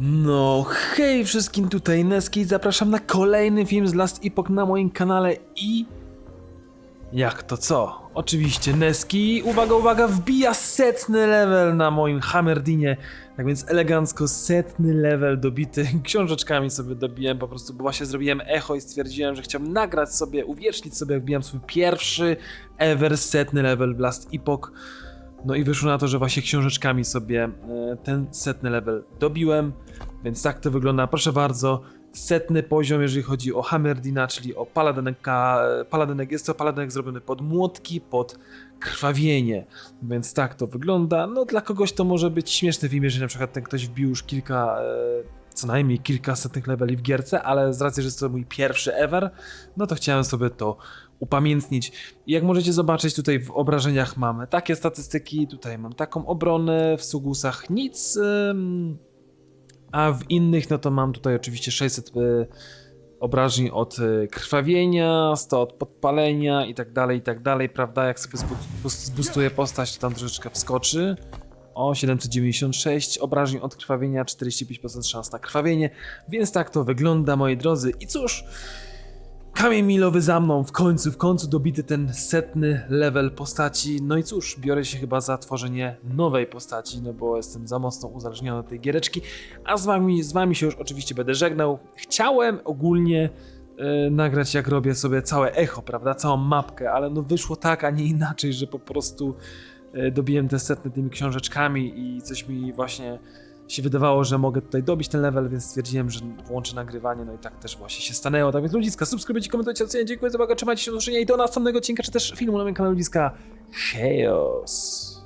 No, hej wszystkim, tutaj Neski, zapraszam na kolejny film z Last Epoch na moim kanale i... Jak to co? Oczywiście Neski, uwaga, uwaga, wbija setny level na moim Hammerdinie, tak więc elegancko setny level dobity, książeczkami sobie dobiłem, po prostu, bo właśnie zrobiłem echo i stwierdziłem, że chciałbym nagrać sobie, uwiecznić sobie, jak wbijam swój pierwszy ever setny level w Last Epoch. No i wyszło na to, że właśnie książeczkami sobie e, ten setny level dobiłem, więc tak to wygląda. Proszę bardzo, setny poziom, jeżeli chodzi o Hammerdina, czyli o paladynka. Paladynek jest to paladynek zrobiony pod młotki, pod krwawienie, więc tak to wygląda. No dla kogoś to może być śmieszne w imię, że na przykład ten ktoś wbił już kilka, e, co najmniej kilka setnych leveli w gierce, ale z racji, że jest to mój pierwszy ever, no to chciałem sobie to upamiętnić. Jak możecie zobaczyć tutaj w obrażeniach mamy takie statystyki, tutaj mam taką obronę, w Sugusach nic, a w innych no to mam tutaj oczywiście 600 y, obrażeń od y, krwawienia, 100 od podpalenia i tak dalej, i tak dalej, prawda? Jak sobie zbu- bus- zbustuję postać, to tam troszeczkę wskoczy. O, 796 obrażeń od krwawienia, 45% szans na krwawienie, więc tak to wygląda, moi drodzy. I cóż, Kamień milowy za mną, w końcu, w końcu dobity ten setny level postaci. No i cóż, biorę się chyba za tworzenie nowej postaci, no bo jestem za mocno uzależniony od tej giereczki. A z wami, z wami się już oczywiście będę żegnał. Chciałem ogólnie e, nagrać, jak robię sobie całe echo, prawda? Całą mapkę, ale no wyszło tak, a nie inaczej, że po prostu dobiłem te setny tymi książeczkami i coś mi właśnie się wydawało, że mogę tutaj dobić ten level, więc stwierdziłem, że włączę nagrywanie, no i tak też właśnie się stanęło. Tak więc ludziska, subskrybujcie, komentujcie, oceniajcie, dziękuję za uwagę, trzymajcie się do i do następnego odcinka, czy też filmu na moim kanale ludziska. Chaos.